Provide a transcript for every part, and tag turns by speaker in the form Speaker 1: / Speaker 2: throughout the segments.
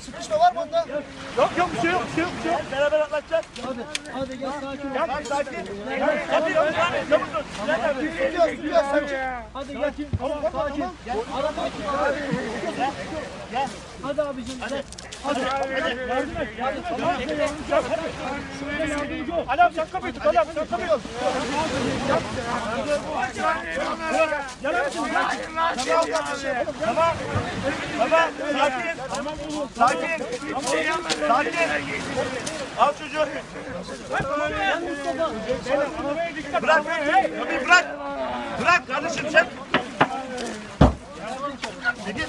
Speaker 1: Sıkışma var mı onda?
Speaker 2: Yok yok bir şey yok bir şey yok. Bir şey yok. Beraber atlatacağız.
Speaker 1: Hadi, hadi gel sakin ol.
Speaker 2: Gel sakin. Hadi yok yani çabuk dur. Gel.
Speaker 1: Tutuyoruz, tutuyoruz. Sen çık. Hadi gel. Tamam, sakin. Gel. Araba Gel. Hadi abicim gel. Hadi.
Speaker 2: Yardım et. Yardım et. Ali abi sen kapıyı tut. Ali abi sen kapıyı tut. Gel abi şimdi gel. Tamam. Tamam. Sakin. Sakin. Sakin. Al çocuğu. Bırak. Kapıyı bırak. Bırak kardeşim sen. Çekil.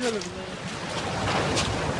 Speaker 3: Ben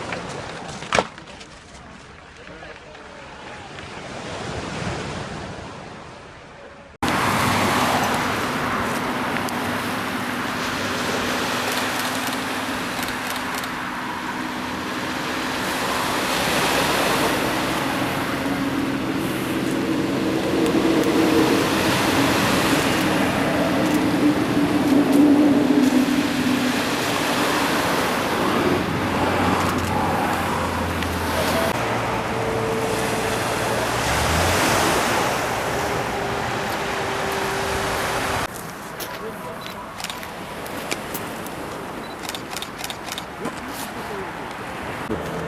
Speaker 3: Thank you.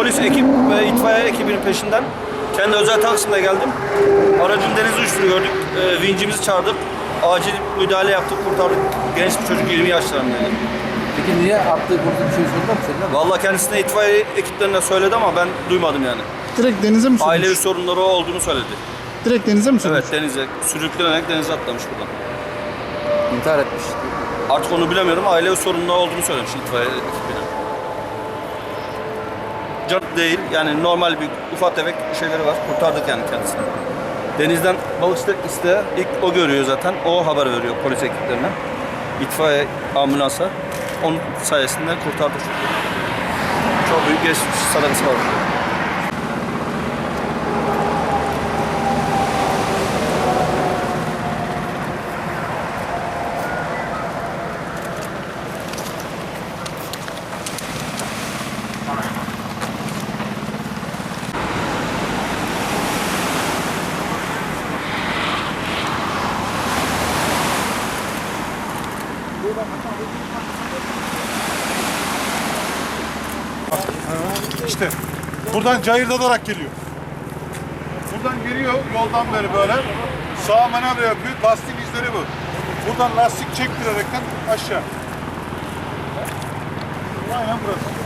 Speaker 3: Polis ekip ve itfaiye ekibinin peşinden kendi özel taksimle geldim. Aracın denize uçtuğunu gördük. Ee, vincimizi çağırdık. Acil müdahale yaptık, kurtardık. Genç bir çocuk 20 yaşlarındaydı.
Speaker 4: Peki niye attığı burada bir şey sordular mı seninle?
Speaker 3: Vallahi kendisine itfaiye ekiplerine söyledi ama ben duymadım yani.
Speaker 5: Direkt denize mi sürmüş?
Speaker 3: Ailevi sorunları olduğunu söyledi.
Speaker 5: Direkt denize mi sürmüş?
Speaker 3: Evet denize, sürüklenerek denize atlamış buradan.
Speaker 4: İntihar etmiş.
Speaker 3: Artık onu bilemiyorum. Ailevi sorunları olduğunu söylemiş itfaiye ekibine. Can değil yani normal bir ufak tefek şeyleri var. Kurtardık yani kendisini. Denizden balıkçılık iste ilk o görüyor zaten. O haber veriyor polis ekiplerine. İtfaiye ambulansa. Onun sayesinde kurtardık. Çok büyük geçmiş sadakası var.
Speaker 6: İşte buradan cayır dalarak geliyor. Buradan geliyor yoldan beri böyle. Sağa manevra yapıyor. Lastik izleri bu. Buradan lastik çektirerekten aşağı. Aynen burası.